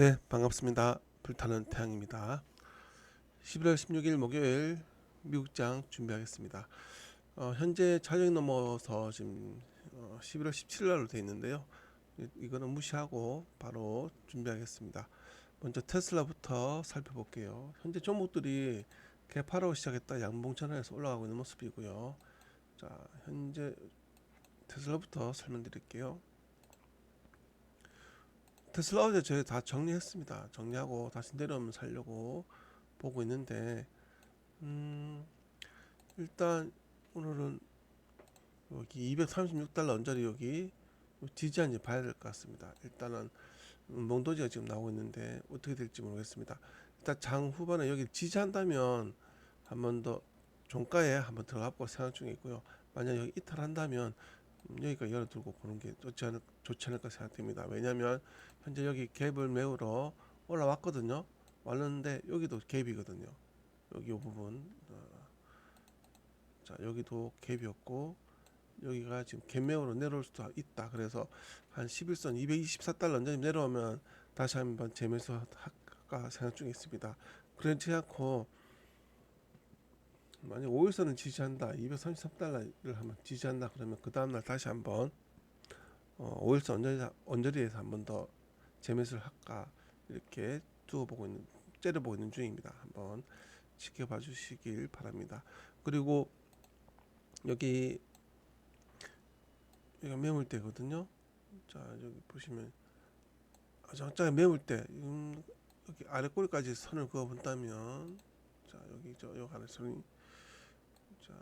네, 반갑습니다. 불타는 태양입니다. 11월 16일 목요일 미국장 준비하겠습니다. 어, 현재 촬영이 넘어서 지금 어, 11월 17일 날로 되어 있는데요. 이- 이거는 무시하고 바로 준비하겠습니다. 먼저 테슬라부터 살펴볼게요. 현재 종목들이 개파로 시작했다 양봉 전환에서 올라가고 있는 모습이고요. 자, 현재 테슬라부터 설명드릴게요. 테슬라 어제 저희 다 정리했습니다. 정리하고 다시 내려오면 살려고 보고 있는데, 음, 일단 오늘은 여기 236달러 언저리 여기 지지한지 봐야 될 것 같습니다. 일단은 음, 몽도지가 지금 나오고 있는데 어떻게 될지 모르겠습니다. 일단 장 후반에 여기 지지한다면 한 번 더 종가에 한번 들어가 볼 생각 중에 있고요. 만약 여기 이탈한다면 음, 여기가 열어두고 보는 게 좋지, 않을, 좋지 않을까 생각됩니다. 왜냐하면 현재 여기 갭을 메우러 올라왔거든요. 왔는데 여기도 갭이거든요. 여기 이 부분. 어, 자 여기도 갭이었고 여기가 지금 갭 메우러 내려올 수도 있다. 그래서 한 11선 224달러 언제 내려오면 다시 한번 재매수 할까 생각 중에 있습니다. 그렇지 않고 만약 5일선은 지지한다 233달러를 한번 지지한다 그러면 그 다음날 다시 한번 어, 5일선 언저리, 언저리에서 한번 더 재매수를 할까 이렇게 두어보고 있는 째려보고 있는 중입니다. 한번 지켜봐 주시길 바랍니다. 그리고 여기 여기가 매물대거든요. 자 여기 보시면 장장에 매물 때 음, 여기 아래 꼬리까지 선을 그어 본다면 자 여기 저 여기 안에 선이 자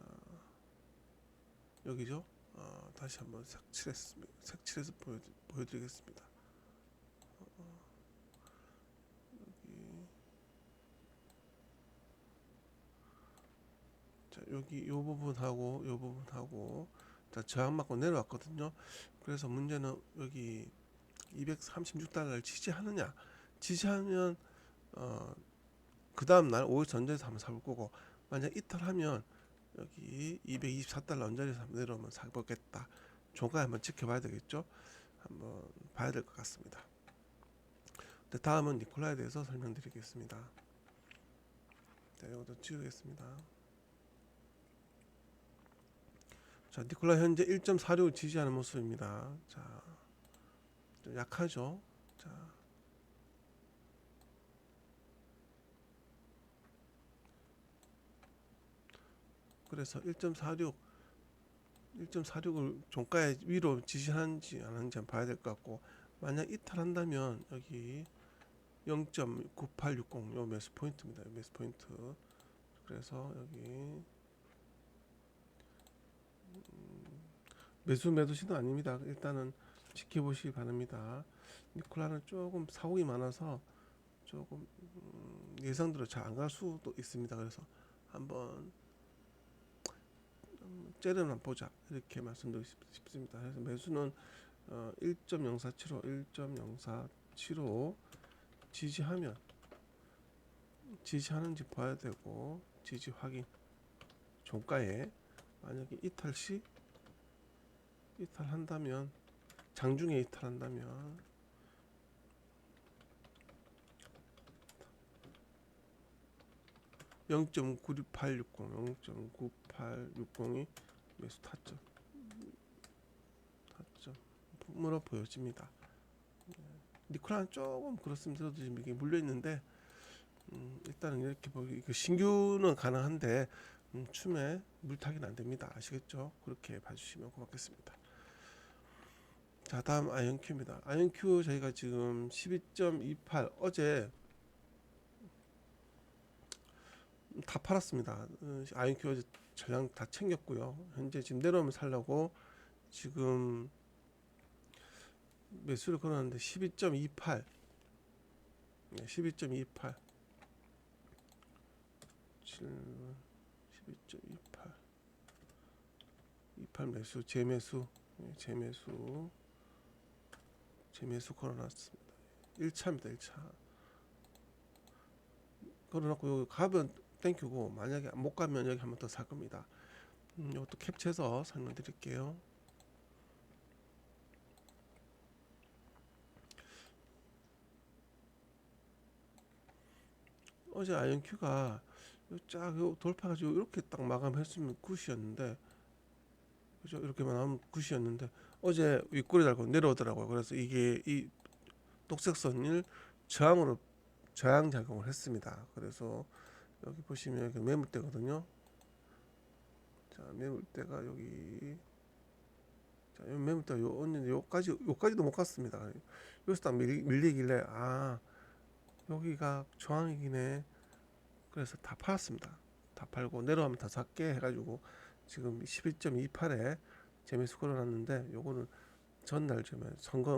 여기죠. 어, 다시 한번 색칠했습니다. 색칠해서 보여 보여드리겠습니다. 어, 여기 자 여기 요 부분하고 요 부분하고 자 저항 맞고 내려왔거든요. 그래서 문제는 여기 236달러를 지지하느냐 지지하면 어, 그 다음 날 5일 전전에서 한번 사볼 거고 만약 이탈하면 여기 224달러 언저리에서 내려오면 사보겠다. 종가 한번 지켜봐야 되겠죠? 한번 봐야 될 것 같습니다. 네, 다음은 니콜라에 대해서 설명드리겠습니다. 자 이것도 지우겠습니다. 자 니콜라 현재 1.46 지지하는 모습입니다. 자 좀 약하죠? 자 그래서 1.46 1.46을 종가에 위로 지시하는지 안 하는지 한번 봐야 될 것 같고 만약 이탈한다면 여기 0.9860 요 매수 포인트입니다. 요 매수 포인트. 그래서 여기 음, 매수 매도 시도 아닙니다. 일단은 지켜보시기 바랍니다. 니콜라는 조금 사고이 많아서 조금 음, 예상대로 잘 안 갈 수도 있습니다. 그래서 한번 째려만 보자 이렇게 말씀드리고 싶- 싶습니다. 그래서 매수는 어, 1.0475, 1.0475 지지하면 지지하는지 봐야 되고 지지 확인 종가에 만약에 이탈 시 이탈한다면 장중에 이탈한다면 (0.96860) (0.9860이) 매수 타점 타점 으로 보여집니다. 예. 니콜라는 조금 그렇습니다. 저도 지금 이게 물려 있는데 음, 일단은 이렇게 보기 그 신규는 가능한데 음, 춤에 물타기는 안 됩니다. 아시겠죠? 그렇게 봐주시면 고맙겠습니다. 자 다음 아이언큐입니다. 아이언큐 저희가 지금 12.28 어제 다 팔았습니다. 어, 아이언큐 어제 전량 다 챙겼고요. 현재 지금 내려오면 살려고 지금 매수를 걸었는데 12.28 네, 12.28 7 12.28 28 매수 재매수 네, 재매수 재매수 걸어놨습니다. 1차입니다. 1차 걸어놓고 여기 가면 땡큐고 만약에 못 가면 여기 한 번 더 살 겁니다. 음, 이것도 캡처해서 설명드릴게요. 어제 아이언큐가 쫙요 돌파가지고 이렇게 딱 마감했으면 굿이었는데 그죠 이렇게만 하면 굿이었는데 어제 윗꼬리 달고 내려오더라고요 그래서 이게 이 녹색선을 저항으로 저항 작용을 했습니다 그래서 여기 보시면 여기 매물대거든요. 자 매물대가 여기. 자요 매물대 요 언니 요까지 요까지도 못 갔습니다. 여기서 딱 밀리, 밀리길래 아 여기가 저항이기네 그래서 다 팔았습니다. 다 팔고 내려가면 다 작게 해가지고 지금 11.28에 재매수 걸어놨는데 요거는 전날 쯤에 선거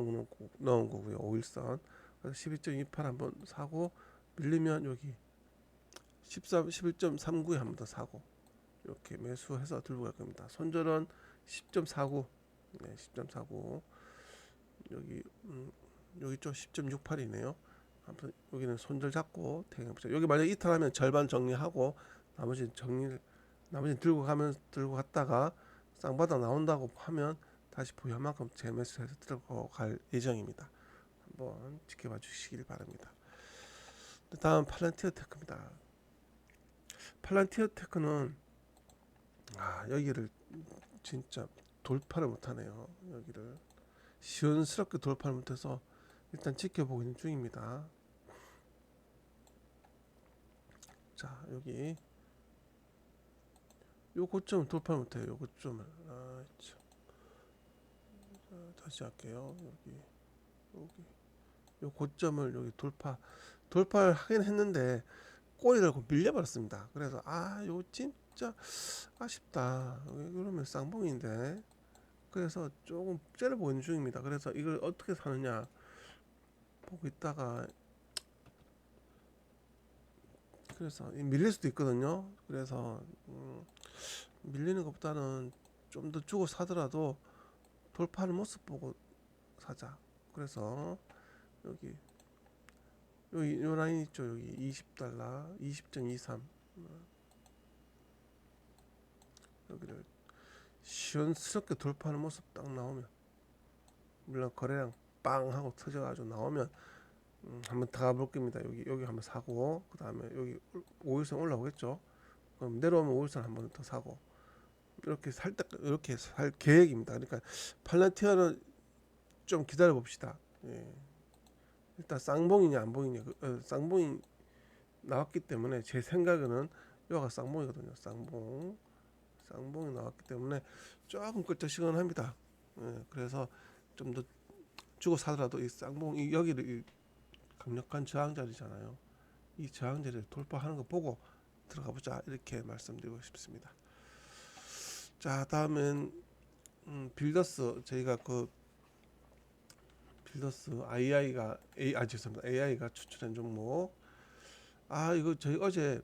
넣은 거고요 5일선. 그래서 12.28 한번 사고 밀리면 여기 13 11.39에 한 번 더 사고 이렇게 매수해서 들고 갈 겁니다 손절은 10.49 네, 10.49 여기 음, 여기 좀 10.68이네요 아무튼 여기는 손절 잡고 대응해보자 여기 만약 이탈하면 절반 정리하고 나머지 정리를 나머지 들고 가면 들고 갔다가 쌍바닥 나온다고 하면 다시 보유한 만큼 재매수해서 들고 갈 예정입니다. 한번 지켜봐 주시길 바랍니다. 다음 팔란티어 테크입니다. 팔란티어 테크는 아 여기를 진짜 돌파를 못하네요. 여기를 시원스럽게 돌파를 못해서 일단 지켜보고 있는 중입니다. 자 여기 요 고점 돌파 못해요. 요 고점을 아, 참. 자, 다시 할게요. 여기 여기 요 고점을 여기 돌파 돌파를 하긴 했는데 꼬리 달고 밀려버렸습니다. 그래서 아 요 진짜 아쉽다. 여기 그러면 쌍봉인데 그래서 조금 째려보고 있는 중입니다. 그래서 이걸 어떻게 사느냐 보고 있다가 그래서 이 밀릴 수도 있거든요. 그래서 음, 밀리는 것보다는 좀 더 주고 사더라도 돌파하는 모습 보고 사자. 그래서 여기 여기 요 라인 있죠. 여기 20달러, 20.23 여기를 시원스럽게 돌파하는 모습 딱 나오면 물론 거래량 빵 하고 터져가지고 나오면 음, 한번 더 가볼 겁니다. 여기 여기 한번 사고 그 다음에 여기 5일선 올라오겠죠. 그럼 내려오면 5일선 한 번 더 사고 이렇게 살때 이렇게 살 계획입니다. 그러니까 팔란티어는 좀 기다려 봅시다. 예. 일단 쌍봉이냐 안 봉이냐 그, 어, 쌍봉이 나왔기 때문에 제 생각에는 여기가 쌍봉이거든요. 쌍봉 쌍봉이 나왔기 때문에 조금 끌적시근합니다. 예. 그래서 좀 더 주고 사더라도 이 쌍봉 이 여기를 이 강력한 저항 자리잖아요. 이 저항 자리를 돌파하는 거 보고 들어가 보자 이렇게 말씀드리고 싶습니다. 자 다음은 음, 빌더스 저희가 그 빌더스 AI가 A 아 죄송합니다. AI가 추천한 종목. 아 이거 저희 어제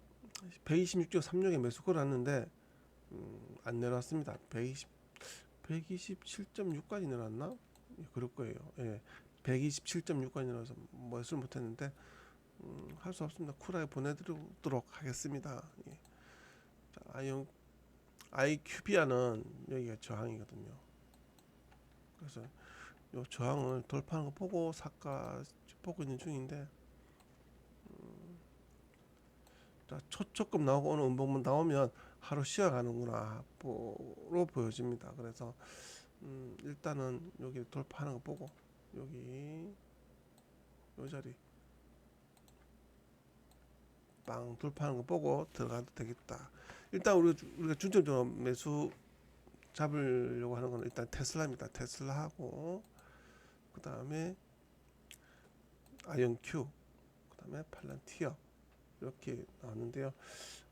126조 36에 매수 걸었는데 음, 안 내려왔습니다. 120 127.6까지 내려왔나? 예, 그럴 거예요. 예 127.6까지 내려와서 매수를 못 했는데 음, 할 수 없습니다. 쿨하게 보내드리도록 하겠습니다. 예. 자, 아이언 아이큐비아는 여기가 저항이거든요. 그래서 요 저항을 돌파하는 거 보고 사까 보고 있는 중인데 음, 자 초초급 나오고 오늘 음봉만 나오면 하루 쉬어가는구나 로 보여집니다. 그래서 음, 일단은 여기 돌파하는 거 보고 여기 요 자리 빵 돌파하는 거 보고 들어가도 되겠다. 일단 우리 우리가 중점적으로 매수 잡으려고 하는 건 일단 테슬라입니다. 테슬라하고 그 다음에 아이언큐, 그 다음에 팔란티어 이렇게 나왔는데요.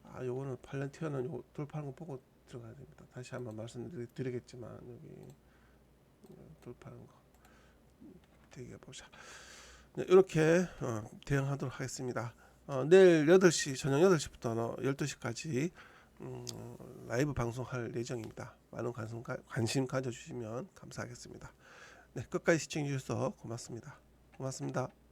아 요거는 팔란티어는 요 돌파하는 거 보고 들어가야 됩니다. 다시 한번 말씀드리겠지만 여기 돌파하는 거 되게 보자. 네, 이렇게 어, 대응하도록 하겠습니다. 어, 내일 8시 저녁 8시부터 12시까지 음, 라이브 방송할 예정입니다. 많은 관심, 가, 관심 가져주시면 감사하겠습니다. 네, 끝까지 시청해 주셔서 고맙습니다. 고맙습니다.